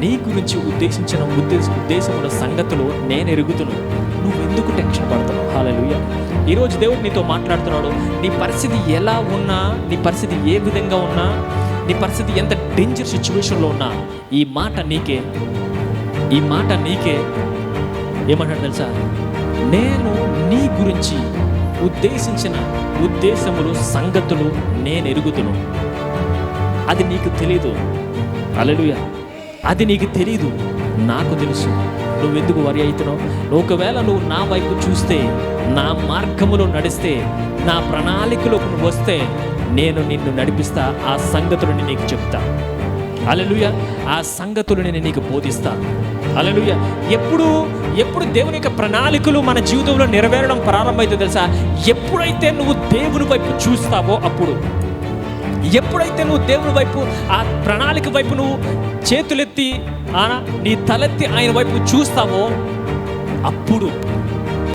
నీ గురించి ఉద్దేశించిన ఉద్దేశ ఉద్దేశముల సంగతులు నేను ఎరుగుతును నువ్వెందుకు టెన్షన్ పడతావు? హాలలుయ ఈరోజు దేవుడు నీతో మాట్లాడుతున్నాడు. నీ పరిస్థితి ఎలా ఉన్నా నీ పరిస్థితి ఏ విధంగా ఉన్నా నీ పరిస్థితి ఎంత డేంజర్ సిచ్యువేషన్లో ఉన్నా ఈ మాట నీకే ఈ మాట నీకే ఏమంటాడు తెలుసా? నేను నీ గురించి ఉద్దేశించిన ఉద్దేశములు సంగతులు నేను ఎరుగుతును అది నీకు తెలీదు. అలలుయా అది నీకు తెలీదు నాకు తెలుసు. నువ్వెందుకు వరి అవుతున్నావు ఒకవేళ నువ్వు నా వైపు చూస్తే నా మార్గములో నడిస్తే నా ప్రణాళికలోకి నువ్వు వస్తే నేను నిన్ను నడిపిస్తా ఆ సంగతులని నీకు చెప్తా. అలలుయ ఆ సంగతులు నేను నీకు బోధిస్తా. అలలుయ ఎప్పుడు ఎప్పుడు దేవుని యొక్క ప్రణాళికలు మన జీవితంలో నెరవేరడం ప్రారంభమైతే తెలుసా? ఎప్పుడైతే నువ్వు దేవుని వైపు చూస్తావో అప్పుడు. ఎప్పుడైతే నువ్వు దేవుని వైపు ఆ ప్రణాళిక వైపు నువ్వు చేతులెత్తి నీ తలెత్తి ఆయన వైపు చూస్తావో అప్పుడు